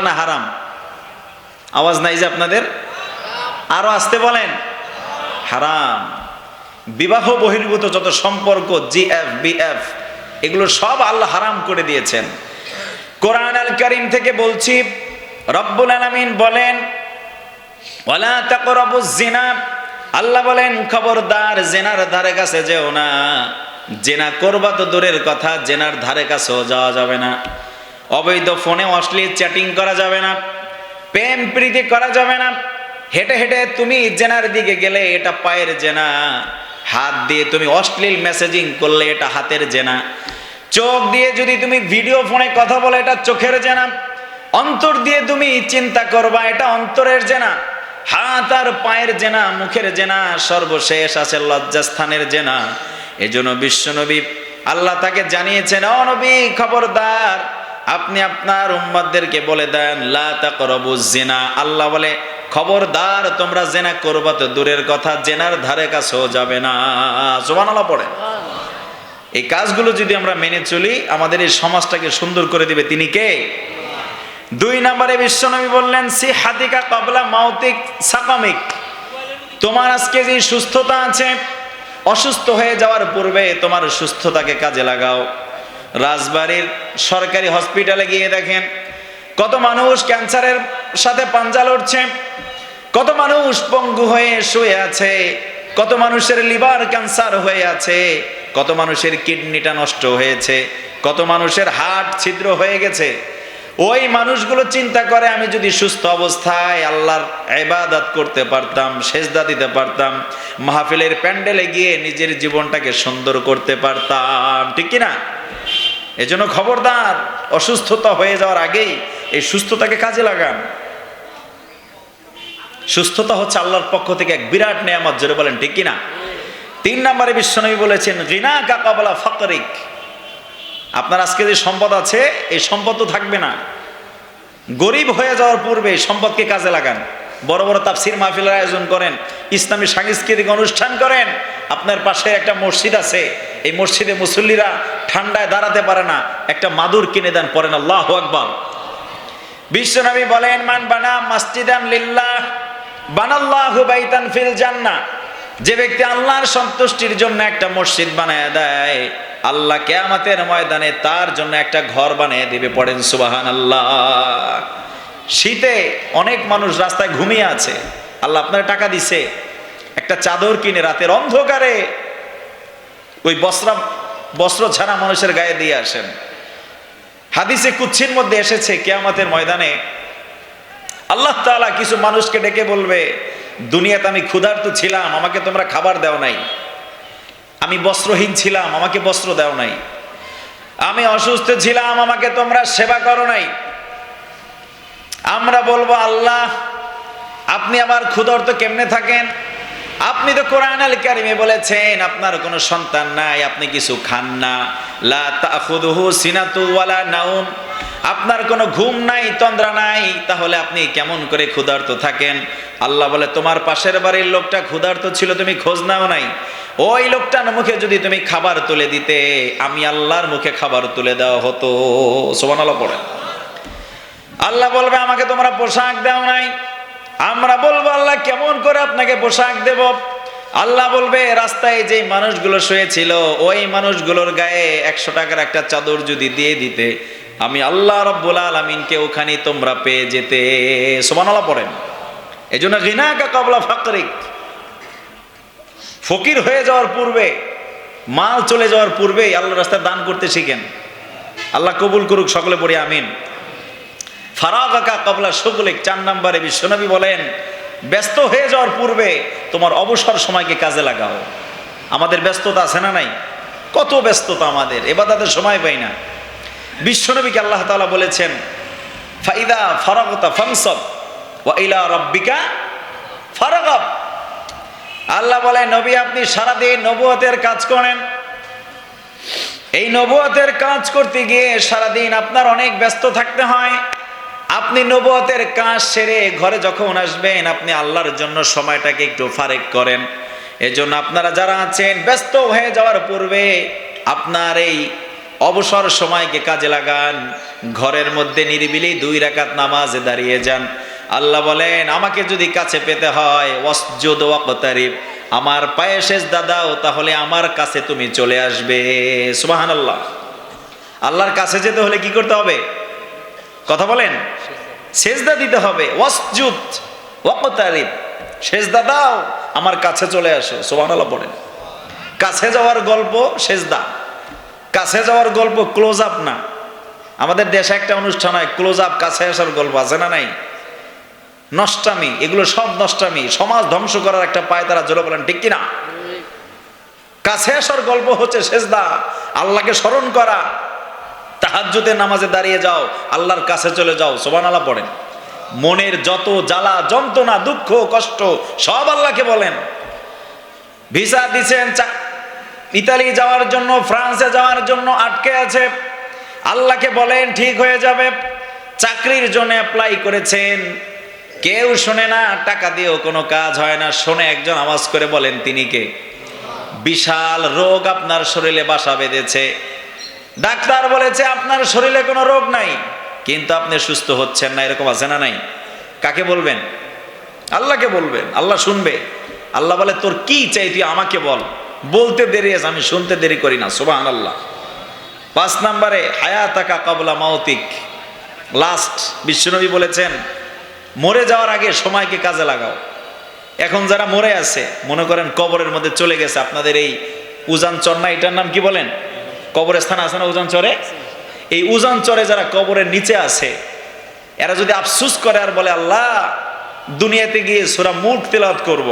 না হারাম? আওয়াজ নাই যে আপনাদের? আরও আসতে বলেন। হারাম। বিবাহ বহির্ভূত যত সম্পর্ক এগুলো সব আল্লাহ হারাম করে দিয়েছেন। কোরআন আল করিম থেকে বলছি, রব্বুল আলামিন বলেন আল্লাহ বলেন, খবরদার জেনার ধারে কাছে যেও না। জেনা করবা তো দূরের কথা, জেনার ধারে কাছেও যাওয়া যাবে না। অবৈধ ফোনে অশ্লীল চ্যাটিং করা যাবে না, প্রেম প্রীতি করা যাবে না। হেঁটে হেঁটে তুমি জেনার দিকে গেলে এটা পায়ের জেনা। হাত দিয়ে তুমি অশ্লীল মেসেজিং করলে এটা হাতের জেনা। চোখ দিয়ে যদি তুমি ভিডিও ফোনে কথা বলে এটা চোখের জেনা। অন্তর দিয়ে তুমি চিন্তা করবা, এটা অন্তরের জেনা। হাত আর পায়ের জেনা, মুখের জেনা, সর্বশেষ আছে লজ্জাস্থানের জেনা। এজন্য বিশ্বনবী আল্লাহ তাকে জানিয়েছেন অনবী খবরদার আপনি আপনার উম্মাদদেরকে বলে দেন লা তাকরাবু জিনা আল্লাহ বলে খবরদার তোমরা জেনা করবা তো দূরের কথা জেনার ধারে কাছেও যাবে না। সুবহানাল্লাহ পড়ে। এই কাজগুলো যদি আমরা মেনে চলি আমাদের এই সমাজটাকে সুন্দর করে দিবে। তিনি কে? দুই নম্বরে বিশ্বনবী বললেন সি হাতিকা কবলা মাউতিক সাকামিক। তোমার আজকে যে সুস্থতা আছে অসুস্থ হয়ে যাওয়ার পূর্বে তোমার সুস্থতাকে কাজে লাগাও। রাজবাড়ির সরকারি হসপিটালে গিয়ে দেখেন কত মানুষ ক্যান্সারের সাথে পাঞ্জা লড়ছে, কত মানুষ পঙ্গু হয়ে শুয়ে আছে, কত মানুষের লিভার ক্যান্সার হয়ে আছে, কত মানুষের কিডনিটা নষ্ট হয়েছে, কত মানুষের হার্ট ছিদ্র হয়ে গেছে। ওই মানুষগুলো চিন্তা করে আমি যদি সুস্থ অবস্থায় আল্লাহর ইবাদত করতে পারতাম, সেজদা দিতে পারতাম, মাহফিলের প্যান্ডেলে গিয়ে নিজের জীবনটাকে সুন্দর করতে পারতাম, ঠিক কি না এজন্য খবরদার, অসুস্থতা হয়ে যাওয়ার আগেই এই সুস্থতাকে কাজে লাগান। সুস্থতা হচ্ছে আল্লাহর পক্ষ থেকে এক বিরাট নেয়ামত, জোরে বলেন, ঠিক কিনা? তিন নম্বরে বিশ্বনবী বলেছেন, রিনা কাকাবলা ফকরিক। আপনার আজকে যে সম্পদ আছে, এই সম্পদ তো থাকবে না। গরিব হয়ে যাওয়ার পূর্বে সম্পদকে কাজে লাগান। বড় বড় তাফসির মাহফিলের আয়োজন করেন, ইসলামী সাংস্কৃতিক অনুষ্ঠান করেন। আপনার পাশে একটা মসজিদ আছে এই মসজিদে মুসল্লিরা ঠান্ডায় দাঁড়াতে পারে না। একটা মাদুর কিনে দেন, পড়েন, আল্লাহ আকবর। বিশ্বনবী বলেন, মান বানা মসজিদান লিল্লাহ, বানাল্লাহু বাইতান ফিল জান্নাহ। যে ব্যক্তি আল্লাহর সন্তুষ্টির জন্য একটা মসজিদ বানায় দেয়, আল্লাহ কেয়ামতের ময়দানে তার জন্য একটা ঘর বানিয়ে দিবে, পড়েন সুবাহান আল্লাহ শীতে অনেক মানুষ রাস্তায় ঘুমিয়ে আছে। আল্লাহ আপনার টাকা দিছে। একটা চাদর কিনে রাতের অন্ধকারে ওই বস্ত্র বস্ত্র ছাড়া মানুষের গায়ে দিয়ে আসেন। হাদিসে কুচ্ছির মধ্যে এসেছে কেয়ামতের ময়দানে, আল্লাহ তাআলা কিছু মানুষকে ডেকে বলবে, দুনিয়াতে আমি ক্ষুধার্ত ছিলাম, আমাকে তোমরা খাবার দেও নাই। আমি বস্ত্রহীন ছিলাম, আমাকে বস্ত্র দাও নাই। আমি অসুস্থ ছিলাম, আমাকে তোমরা সেবা করো নাই। আমরা বলব, আল্লাহ, আপনি আবার ক্ষুধার্ত কেমনে থাকেন? আপনি তো কোরআন আল কারিমে বলেছেন, আপনার কোনো সন্তান নাই, আপনি কিছু খান না। নাউম। আপনার কোনো ঘুম নাই, তন্দ্রা নাই, তাহলে আপনি কেমন করে ক্ষুধার্ত থাকেন? আল্লাহ বলে, তোমার পাশের বাড়ির লোকটা ক্ষুধার্ত ছিল, তুমি খোঁজ নাও নাই। ওই লোকটার মুখে যদি তুমি খাবার তুলে দিতে, আমি আল্লাহর মুখে খাবার তুলে দেওয়া হতো। সোমান আল্লাহ আল্লাহ বলবে, আমাকে তোমরা পোশাক দাও নাই। আমরা বলব, আল্লাহ কেমন করে আপনাকে পোশাক দেব? আল্লাহ বলবে, রাস্তায় যে মানুষগুলো শুয়েছিল, ওই মানুষগুলোর গায়ে একশো টাকার একটা চাদর যদি দিয়ে দিতে, আমি আল্লাহ রব্বুল আলমিনকে ওখানে তোমরা পেয়ে যেতে। সোমান আল্লাহ পড়েন। এই জন্য রিনাকা কবলা ফাকরিক। ফকির হয়ে যাওয়ার পূর্বে, মাল চলে যাওয়ার পূর্বেই আল্লাহ রাস্তায় দান করতে শিখেন। আল্লাহ কবুল করুক সকলে পড়ি, আমিন। ফারাগাকা কবলা শুকলিক চার নম্বরে বিশ্বনবী বলেন, ব্যস্ত হয়ে যাওয়ার পূর্বে তোমার অবসর সময়কে কাজে লাগাও। আমাদের ব্যস্ততা আছে না নাই? কত ব্যস্ততা আমাদের এবার তাদের সময় পাই না। বিশ্বনবীকে আল্লাহ তাআলা বলেছেন, ফাইদা ফারাগতা ফাংসব ওয়া ইলা রব্বিকা ফারাগাব। আল্লাহ বলে নবী আপনি সারাদিন নবুয়তের কাজ করেন। এই নবুয়তের কাজ করতে গিয়ে সারাদিন আপনার অনেক ব্যস্ত থাকতে হয়। আপনি নবুয়তের কাজ সেরে ঘরে যখন আসবেন, আপনি আল্লাহর জন্য সময়টাকে একটু ফারেক করেন। এজন্য আপনারা যারা আছেন, ব্যস্ত হয়ে যাওয়ার পূর্বে আপনার এই অবসর সময়কে কাজে লাগান, ঘরের মধ্যে নিরিবিলি দুই রাকাত নামাজে দাঁড়িয়ে যান। আল্লাহ বলেন, আমাকে যদি কাছে পেতে হয়, ওয়াসজুদ ওয়াকতারিব আমার পায়ে শেষ দাদাও তাহলে আমার কাছে তুমি চলে আসবে। সুবহানাল্লাহ। আল্লাহর কাছে যেতে হলে কি করতে হবে? কথা বলেন? সেজদা দিতে হবে। সেজদা দাও, আমার কাছে চলে আসো। সুবহানাল্লাহ পড়েন। কাছে যাওয়ার গল্প সেজদা। কাছে যাওয়ার গল্প ক্লোজ আপ না। আমাদের দেশে একটা অনুষ্ঠান হয়, ক্লোজ আপ, কাছে আসার গল্প আছে না নাই? নষ্টামি, এগুলো সব নষ্টামি। সমাজ ধ্বংস করার একটা পায় তারা, জোরে বলেন, ঠিক কিনা? কাছে আসার গল্প হচ্ছে সেজদা। আল্লাহকে স্মরণ করা। তাহাজ্জুদে নামাজে দাঁড়িয়ে যাও, আল্লাহর কাছে চলে যাও সোবান আল্লাহ পড়েন। মনের যত জ্বালা, যন্ত্রণা, দুঃখ, কষ্ট, সব আল্লাহকে বলেন। ভিসা দিছেন, চা- ইতালি যাওয়ার জন্য, ফ্রান্সে যাওয়ার জন্য আটকে আছে। আল্লাহকে বলেন, ঠিক হয়ে যাবে। চাকরির জন্য অ্যাপ্লাই করেছেন। কেউ শোনে না, টাকা দিয়েও কোনো কাজ হয় না। শোনে একজন আওয়াজ করে বলেন, তিনি কে? বিশাল রোগ আপনার শরীরে বাসা বেঁধেছে। ডাক্তার বলেছে, আপনার শরীরে কোনো রোগ নাই। কিন্তু আপনি সুস্থ হচ্ছেন না, এরকম আছে না নাই। কাকে বলবেন? আল্লাহকে বলবেন। আল্লাহ শুনবে। আল্লাহ বলে, তোর কি চাই তুই আমাকে বল। বলতে দেরি আছে, আমি শুনতে দেরি করি না। সুবাহ আল্লাহ পাঁচ নম্বরে, হায়াতাকা কাবলা মাওতিক লাস্ট বিশ্বনবী বলেছেন, মরে যাওয়ার আগে সময়কে কাজে লাগাও। এখন যারা মরে আছে, মনে করেন কবরের মধ্যে চলে গেছে, আপনাদের এই উজান চর না, এটার নাম কি বলেন? কবরের স্থান আছে না উজান চরে এই উজান চরে যারা কবরের নিচে আছে, এরা যদি আফসুস করে আর বলে, আল্লাহ, দুনিয়াতে গিয়ে সুরা মুখ তেলাওয়াত করব।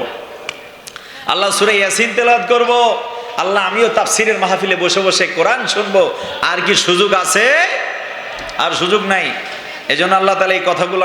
আল্লাহ সুরা ইয়াসিন তেলাওয়াত করব। আল্লাহ আমিও তাফসিরের মাহফিলে বসে বসে কোরআন শুনব আর কি সুযোগ আছে আর সুযোগ নাই এজন্য আল্লাহ তালা এই কথাগুলো